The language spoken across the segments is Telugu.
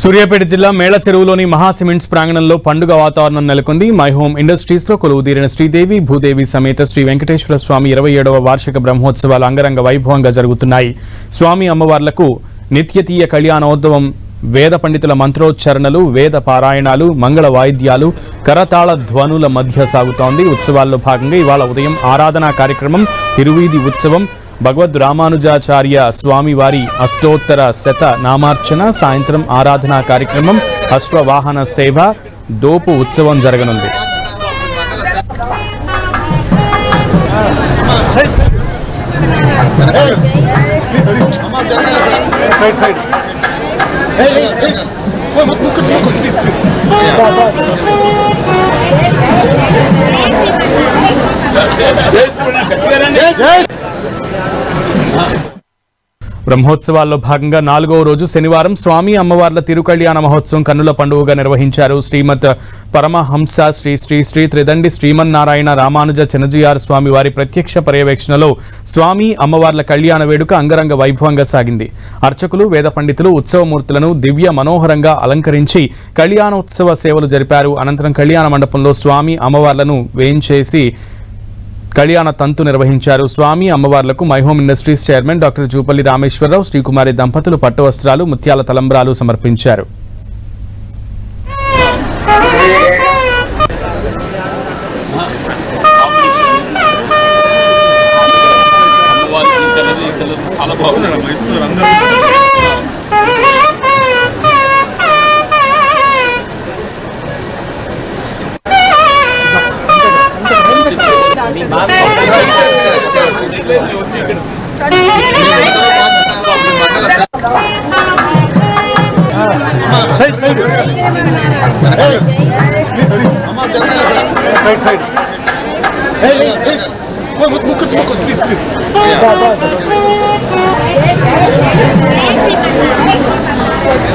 సూర్యాపేట జిల్లా మేళ చెరువులోని మహా సిమెంట్స్ ప్రాంగణంలో పండుగ వాతావరణం నెలకొంది. మై హోమ్ ఇండస్ట్రీస్లో కొలువుదీరిన శ్రీదేవి భూదేవి సమేత శ్రీ వెంకటేశ్వర స్వామి ఇరవై ఏడవ వార్షిక బ్రహ్మోత్సవాలు అంగరంగ వైభవంగా జరుగుతున్నాయి. స్వామి అమ్మవార్లకు నిత్యతీయ కళ్యాణోద్భవం వేద పండితుల మంత్రోచ్చారణలు వేద పారాయణాలు మంగళ వాయిద్యాలు కరతాళ ధ్వనుల మధ్య సాగుతోంది. ఉత్సవాల్లో భాగంగా ఇవాళ ఉదయం ఆరాధనా కార్యక్రమం తిరువీధి ఉత్సవం భగవద్ రామానుజాచార్య స్వామివారి అష్టోత్తర శత నామార్చన సాయంత్రం ఆరాధనా కార్యక్రమం అశ్వవాహన సేవ దోపు ఉత్సవం జరగనుంది. సైడ్ సైడ్ బ్రహ్మోత్సవాల్లో భాగంగా నాలుగవ రోజు శనివారం స్వామి అమ్మవార్ల తిరుకళ్యాణ మహోత్సవం కన్నుల పండుగగా నిర్వహించారు శ్రీమత్ పరమహంస శ్రీ శ్రీ శ్రీ త్రిదండి శ్రీమన్నారాయణ రామానుజ చినజీఆర్ స్వామి వారి ప్రత్యక్ష పర్యవేక్షణలో స్వామి అమ్మవార్ల కళ్యాణ వేడుక అంగరంగ వైభవంగా సాగింది. అర్చకులు వేద పండితులు ఉత్సవమూర్తులను దివ్య మనోహరంగా అలంకరించి కళ్యాణోత్సవ సేవలు జరిపారు. అనంతరం కళ్యాణ మండపంలో స్వామి అమ్మవార్లను వేయించేసి కళ్యాణ తంతు నిర్వహించారు. స్వామి అమ్మవార్లకు My Home industries chairman doctor Jupalli Rameshwar Rao Srikumari దంపతులు పట్టు వస్త్రాలు ముత్యాల తలంబ్రాలు సమర్పించారు.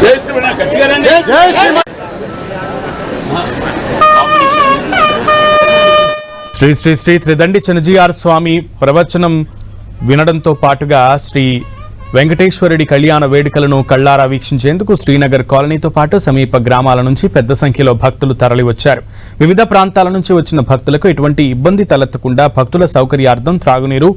జై శ్రీమన్ శ్రీ శ్రీ శ్రీ త్రిదండి చనజీఆర్ స్వామి ప్రవచనం వినడంతో పాటుగా శ్రీ వెంకటేశ్వరుడి కళ్యాణ వేడుకలను కళ్ళారా వీక్షించేందుకు శ్రీనగర్ కాలనీతో పాటు సమీప గ్రామాల నుంచి పెద్ద సంఖ్యలో భక్తులు తరలివచ్చారు. వివిధ ప్రాంతాల నుంచి వచ్చిన భక్తులకు ఎటువంటి ఇబ్బంది తలెత్తకుండా భక్తుల సౌకర్యార్థం త్రాగునీరు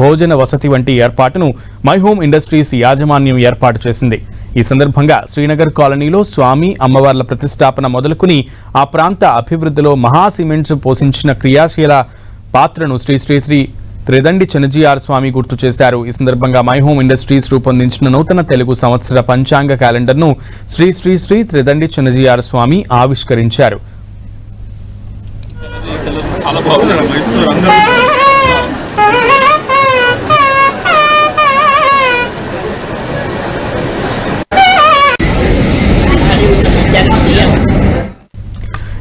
భోజన వసతి వంటి ఏర్పాటును మై హోమ్ ఇండస్ట్రీస్ యాజమాన్యం ఏర్పాటు చేసింది. ఈ సందర్భంగా శ్రీనగర్ కాలనీలో స్వామి అమ్మవార్ల ప్రతిష్టాపన మొదలుకుని ఆ ప్రాంత అభివృద్ధిలో మహా సిమెంట్స్ పోషించిన క్రియాశీల పాత్రను శ్రీ శ్రీ శ్రీ త్రిదండి చెనజీఆర్ స్వామి గుర్తు చేశారు. ఈ సందర్భంగా మై హోమ్ ఇండస్ట్రీస్ రూపొందించిన నూతన తెలుగు సంవత్సర పంచాంగ క్యాలెండర్ను శ్రీ శ్రీ శ్రీ త్రిదండి చెనజీఆర్ స్వామి ఆవిష్కరించారు.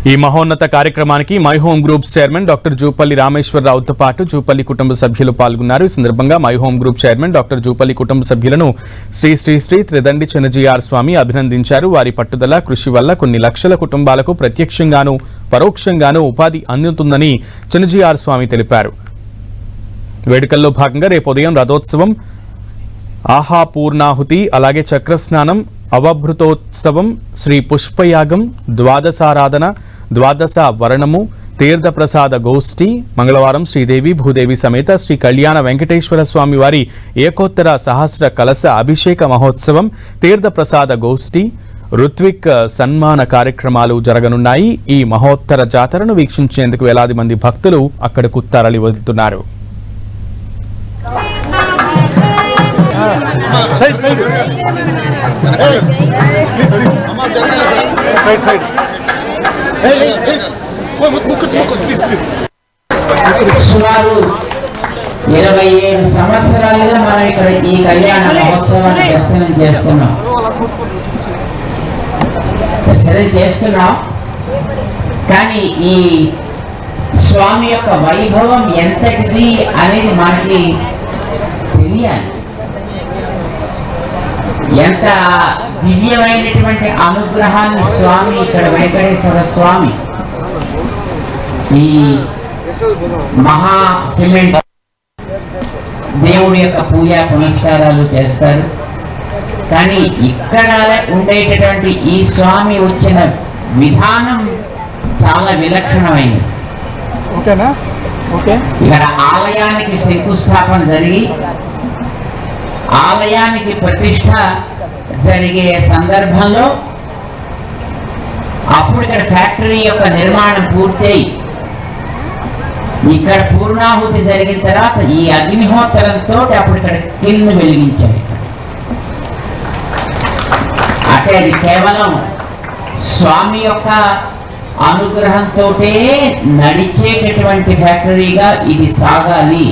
ఈ మహోన్నత కార్యక్రమానికి My Home group chairman doctor Jupalli రామేశ్వరరావుతో పాటు జూపల్లి కుటుంబ సభ్యులు పాల్గొన్నారు. ఈ సందర్భంగా My Home group chairman doctor Jupalli కుటుంబ సభ్యులను శ్రీ శ్రీ శ్రీ త్రిదండి చెన్నజీఆర్ స్వామి అభినందించారు. వారి పట్టుదల కృషి వల్ల కొన్ని లక్షల కుటుంబాలకు ప్రత్యక్షంగాను పరోక్షంగాను ఉపాధి అందుతుందని చెన్నజీఆర్ స్వామి తెలిపారు. వేడుకల్లో భాగంగా రేపు ఉదయం రథోత్సవం ఆహాపూర్ణాహుతి అలాగే చక్రస్నానం అవభృతోత్సవం శ్రీ పుష్పయాగం ద్వాదశారాధన ద్వాదశ వరణము తీర్థప్రసాద గోష్ఠి మంగళవారం శ్రీదేవి భూదేవి సమేత శ్రీ కళ్యాణ వెంకటేశ్వర స్వామి వారి ఏకోత్తర సహస్ర కలశ అభిషేక మహోత్సవం తీర్థప్రసాద గోష్ఠి ఋత్విక్ సన్మాన కార్యక్రమాలు జరగనున్నాయి. ఈ మహోత్తర జాతరను వీక్షించేందుకు వేలాది మంది భక్తులు అక్కడకు తరలి వదులుతున్నారు. Side side. సుమారు ఇరవై ఏడు సంవత్సరాలుగా మనం ఇక్కడ ఈ కళ్యాణ మహోత్సవాన్ని దర్శనం చేస్తున్నాం. దర్శనం చేస్తున్నాం. కానీ ఈ స్వామి యొక్క వైభవం ఎంతటిది అనేది మనకి తెలియాలి. ఎంత దివ్యమైనటువంటి అనుగ్రహాన్ని స్వామి ఇక్కడ వెంకటేశ్వర స్వామి. ఈ మహా సిమెంట్ దేవుడి యొక్క పూజా పునస్కారాలు చేస్తారు. కానీ ఇక్కడ ఉండేటటువంటి ఈ స్వామి వచ్చిన విధానం చాలా విలక్షణమైనది ఇక్కడ ఆలయానికి శంకుస్థాపన జరిగి ఆలయానికి ప్రతిష్ట జరిగే సందర్భంలో అప్పుడు ఇక్కడ ఫ్యాక్టరీ యొక్క నిర్మాణం పూర్తయి. ఇక్కడ పూర్ణాహుతి జరిగిన తర్వాత ఈ అగ్నిహోత్తరంతో అప్పుడు ఇక్కడ కిన్ను వెలిగించారు అంటే అది కేవలం స్వామి యొక్క అనుగ్రహంతో నడిచేటటువంటి ఫ్యాక్టరీగా ఇది సాగాలి.